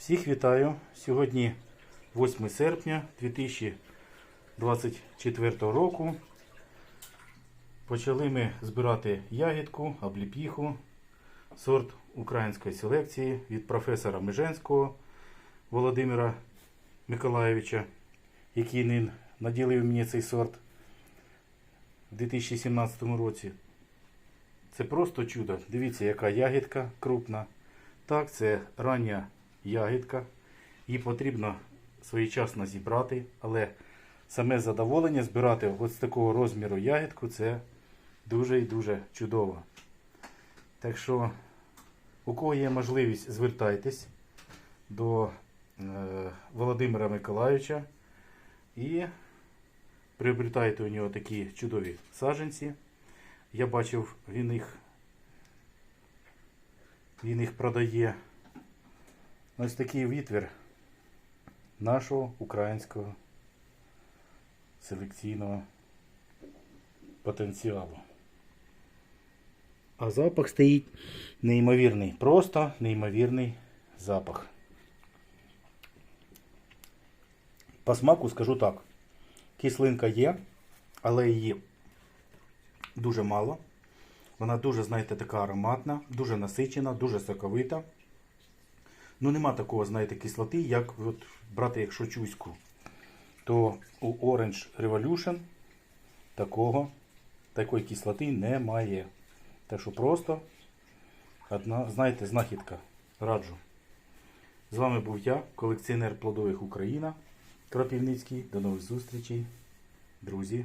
Всіх вітаю. Сьогодні 8 серпня 2024 року. Почали ми збирати ягідку, обліпіху, сорт української селекції від професора Меженського Володимира Миколаєвича, який наділив мені цей сорт у 2017 році. Це просто чудо. Дивіться, яка ягідка крупна. Так, це рання ягідка. Її потрібно своєчасно зібрати, але саме задоволення збирати ось такого розміру ягідку це дуже і дуже чудово. Так що, у кого є можливість, звертайтесь до е, Володимира Миколаївича і приобретайте у нього такі чудові саджанці. Я бачив, він їх, він їх продає. Ось такий відвір нашого українського селекційного потенціалу. А запах стоїть неймовірний. Просто неймовірний запах. По смаку скажу так. Кислинка є, але її дуже мало. Вона дуже, знаєте, така ароматна, дуже насичена, дуже соковита. Ну, нема такого, знаєте, кислоти, як от, брати, якщо чуську. То у Orange Revolution такого, такої кислоти немає. Так що просто одна, знаєте, знахідка. Раджу. З вами був я, колекціонер плодових Україна, Кропівницький. До нових зустрічей, друзі.